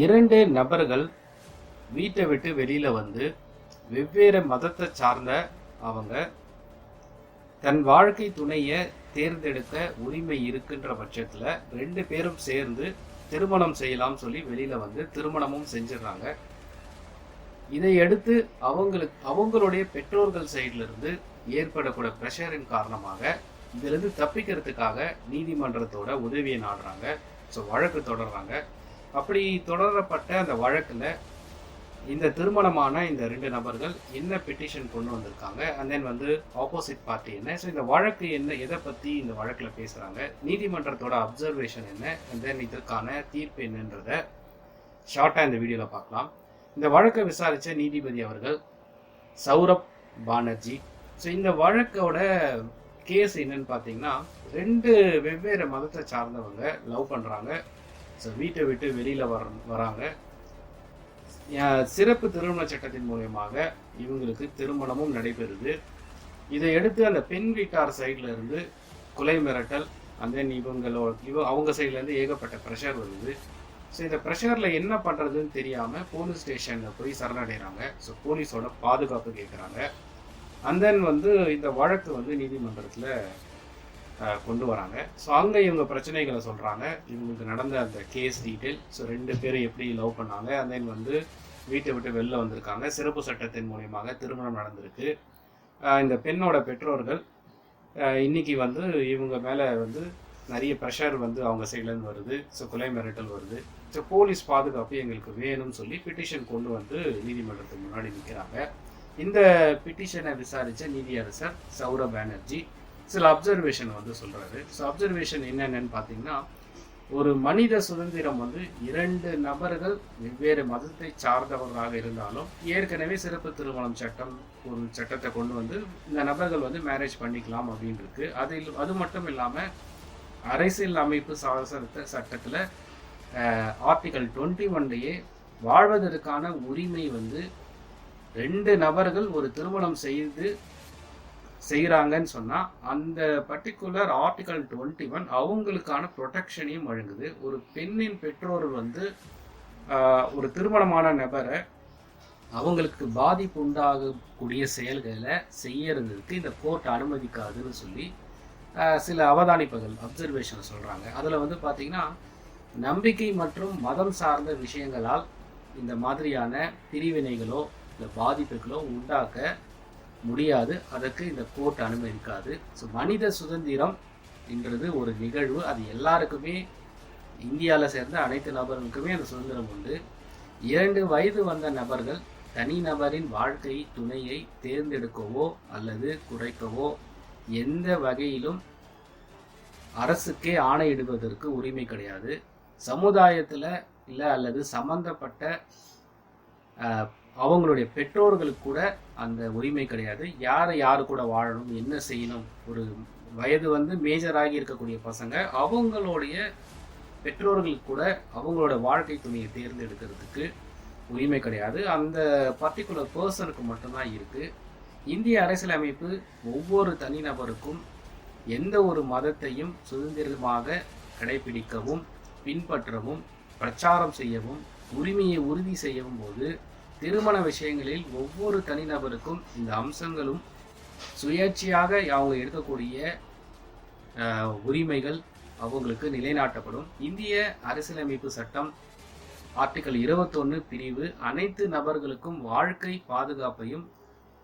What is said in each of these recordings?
இரண்டு நபர்கள் வீட்டை விட்டு வெளியில் வந்து வெவ்வேறு மதத்தை சார்ந்த அவங்க தன் வாழ்க்கை துணையை தேர்ந்தெடுக்க உரிமை இருக்குன்ற பட்சத்தில் ரெண்டு பேரும் சேர்ந்து திருமணம் செய்யலாம்னு சொல்லி வெளியில் வந்து திருமணமும் செஞ்சிடுறாங்க. இதையடுத்து அவங்களுக்கு அவங்களுடைய பெற்றோர்கள் சைட்லேருந்து ஏற்படக்கூடிய ப்ரெஷரின் காரணமாக இதிலிருந்து தப்பிக்கிறதுக்காக நீதிமன்றத்தோட உதவியை நாடுறாங்க. ஸோ வழக்கு தொடர்றாங்க. அப்படி தொடரப்பட்ட அந்த வழக்கில் இந்த திருமணமான இந்த ரெண்டு நபர்கள் என்ன பெட்டிஷன் கொண்டு வந்திருக்காங்க? அண்ட் தென் வந்து ஆப்போசிட் பார்ட்டி என்ன? ஸோ இந்த வழக்கு என்ன? எதை பற்றி இந்த வழக்கில் பேசுகிறாங்க நீதிமன்றத்தோட அப்சர்வேஷன் என்ன? அண்ட் தென் இதற்கான தீர்ப்பு என்னன்றத ஷார்ட்டாக இந்த வீடியோவில் பார்க்கலாம். இந்த வழக்கை விசாரித்த நீதிபதி அவர்கள் சௌரப் பானர்ஜி. ஸோ இந்த வழக்கோட கேஸ் என்னன்னு பார்த்தீங்கன்னா ரெண்டு வெவ்வேறு மதத்தை சார்ந்தவங்க லவ் பண்ணுறாங்க ஸோ வீட்டை விட்டு வெளியில் வர வராங்க. சிறப்பு திருமண சட்டத்தின் மூலியமாக இவங்களுக்கு திருமணமும் நடைபெறுது. இதையடுத்து அந்த பெண் வீட்டார் சைடில் இருந்து கொலை மிரட்டல் அந்த தென் இவங்களோட இவ அவங்க சைட்லேருந்து ஏகப்பட்ட ப்ரெஷர் வருது. ஸோ இந்த ப்ரெஷரில் என்ன பண்ணுறதுன்னு தெரியாமல் போலீஸ் ஸ்டேஷனில் போய் சரணடைகிறாங்க ஸோ போலீஸோட பாதுகாப்பு கேட்குறாங்க and தென் வந்து இந்த வழக்கு வந்து நீதிமன்றத்தில் கொண்டு வராங்க. ஸோ அங்கே இவங்க பிரச்சனைகளை சொல்கிறாங்க இவங்களுக்கு நடந்த அந்த கேஸ் டீட்டெயில் ஸோ ரெண்டு பேரும் எப்படி லவ் பண்ணாங்க? அந்த then வந்து வீட்டை விட்டு வெளில வந்திருக்காங்க. சிறப்பு சட்டத்தின் மூலியமாக திருமணம் நடந்திருக்கு. இந்த பெண்ணோட பெற்றோர்கள் இன்னைக்கு வந்து இவங்க மேலே வந்து நிறைய ப்ரெஷர் வந்து அவங்க சைட்லேருந்து வருது. ஸோ கொலை மிரட்டல் வருது. ஸோ போலீஸ் பாதுகாப்பு எங்களுக்கு வேணும்னு சொல்லி பிட்டிஷன் கொண்டு வந்து நீதிமன்றத்துக்கு முன்னாடி நிற்கிறாங்க இந்த பிட்டிஷனை விசாரித்த நீதியரசர் சௌரவ் பானர்ஜி சில அப்சர்வேஷன் வந்து சொல்கிறாரு ஸோ அப்சர்வேஷன் என்னென்னு பார்த்தீங்கன்னா ஒரு மனித சுதந்திரம் வந்து இரண்டு நபர்கள் வெவ்வேறு மதத்தை சார்ந்தவர்களாக இருந்தாலும் ஏற்கனவே சிறப்பு திருமணம் சட்டம் ஒரு சட்டத்தை கொண்டு வந்து இந்த நபர்கள் வந்து மேரேஜ் பண்ணிக்கலாம் அப்படின்னு இருக்கு அது அது மட்டும் இல்லாமல் அரசியல் அமைப்பு சாசனத்த சட்டத்தில் ஆர்டிகல் டுவெண்ட்டி ஒன்லேயே வாழ்வதற்கான உரிமை வந்து ரெண்டு நபர்கள் ஒரு திருமணம் செய்து செய்கிறாங்கன்னு சொன்னால் அந்த பர்டிகுலர் ஆர்டிகல் டுவெண்ட்டி ஒன் அவங்களுக்கான ப்ரொடெக்ஷனையும் வழங்குது. ஒரு பெண்ணின் பெற்றோர் வந்து ஒரு திருமணமான நபரை அவங்களுக்கு பாதிப்பு உண்டாகக்கூடிய செயல்களை செய்யறதுக்கு இந்த கோர்ட் அனுமதிக்காதுன்னு சொல்லி சில அவதானிப்புகள் அப்சர்வேஷன் சொல்கிறாங்க அதில் வந்து பார்த்திங்கன்னா நம்பிக்கை மற்றும் மதம் சார்ந்த விஷயங்களால் இந்த மாதிரியான பிரிவினைகளோ இல்லை பாதிப்புகளோ உண்டாக்க முடியாது. அதற்கு இந்த கோர்ட் அனுமதிக்காது ஸோ மனித சுதந்திரம் என்றது ஒரு நிகழ்வு. அது எல்லாருக்குமே இந்தியாவில் சேர்ந்த அனைத்து நபர்களுக்குமே அந்த சுதந்திரம் உண்டு. இரண்டு வயது வந்த நபர்கள் தனிநபரின் வாழ்க்கை துணையை தேர்ந்தெடுக்கவோ அல்லது குறைக்கவோ எந்த வகையிலும் அரசுக்கே ஆணையிடுவதற்கு உரிமை கிடையாது. சமுதாயத்தில் இல்லை அல்லது சம்பந்தப்பட்ட ஆஹ், அவங்களுடைய பெற்றோர்களுக்கு கூட அந்த உரிமை கிடையாது. யாரை யாரு கூட வாழணும் என்ன செய்யணும் ஒரு வயது வந்து மேஜராகி இருக்கக்கூடிய பசங்க அவங்களுடைய பெற்றோர்களுக்கு கூட அவங்களோட வாழ்க்கை துணையை தேர்ந்தெடுக்கிறதுக்கு உரிமை கிடையாது. அந்த பர்டிகுலர் பர்சனுக்கு மட்டும்தான் இருக்குது இந்திய அரசியலமைப்பு ஒவ்வொரு தனிநபருக்கும் எந்த ஒரு மதத்தையும் சுதந்திரமாக கடைபிடிக்கவும் பின்பற்றவும் பிரச்சாரம் செய்யவும் உரிமையை உறுதி செய்யவும் போது திருமண விஷயங்களில் ஒவ்வொரு தனிநபருக்கும் இந்த அம்சங்களும் சுயேட்சையாக அவங்க எடுக்கக்கூடிய உரிமைகள் அவங்களுக்கு நிலைநாட்டப்படும். இந்திய அரசியலமைப்பு சட்டம் ஆர்டிகல் இருபத்தொன்று பிரிவு அனைத்து நபர்களுக்கும் வாழ்க்கை பாதுகாப்பையும்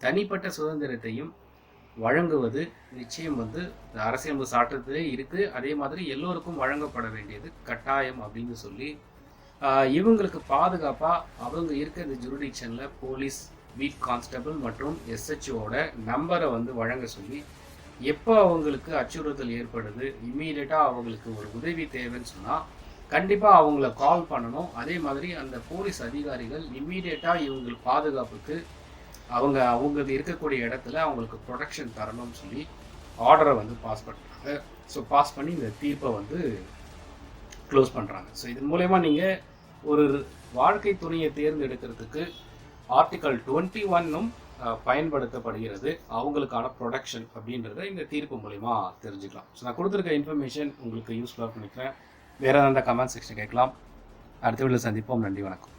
தனிப்பட்ட சுதந்திரத்தையும் வழங்குவது நிச்சயம் வந்து அரசியலமைப்பு சாற்றத்திலே இருக்குது அதே மாதிரி எல்லோருக்கும் வழங்கப்பட வேண்டியது கட்டாயம் அப்படின்னு சொல்லி இவங்களுக்கு பாதுகாப்பாக அவங்க இருக்க இந்த ஜுரிடிக்ஷன்ல போலீஸ் பீட் கான்ஸ்டபிள் மற்றும் எஸ்ஹெச்ஓட நம்பரை வந்து வழங்க சொல்லி எப்போ அவங்களுக்கு அச்சுறுத்தல் ஏற்படுது இம்மீடியட்டாக அவங்களுக்கு ஒரு உதவி தேவைன்னு சொன்னால் கண்டிப்பாக அவங்கள கால் பண்ணணும். அதே மாதிரி அந்த போலீஸ் அதிகாரிகள் இம்மீடியட்டாக இவங்களுக்கு பாதுகாப்புக்கு அவங்க அவங்க இருக்கக்கூடிய இடத்துல அவங்களுக்கு ப்ரொடெக்ஷன் தரணும்னு சொல்லி ஆர்டரை வந்து பாஸ் பண்ணுறாங்க ஸோ பாஸ் பண்ணி இந்த தீர்ப்பை வந்து க்ளோஸ் பண்ணுறாங்க ஸோ இதன் மூலயமா நீங்கள் ஒரு வாழ்க்கை துணையை தேர்ந்தெடுக்கிறதுக்கு ஆர்டிகல் டுவெண்ட்டி ஒன்னும் பயன்படுத்தப்படுகிறது. அவங்களுக்கான ப்ரொடக்ஷன் அப்படின்றத இந்த தீர்ப்பு மூலிமா தெரிஞ்சுக்கலாம். ஸோ நான் கொடுத்துருக்க இன்ஃபர்மேஷன் உங்களுக்கு யூஸ்ஃபுல்லாக நினைக்கிறேன். வேறு ஏதாவது கமெண்ட் செக்ஷன் கேட்கலாம். அடுத்த வீட்டில் சந்திப்போம். நன்றி வணக்கம்.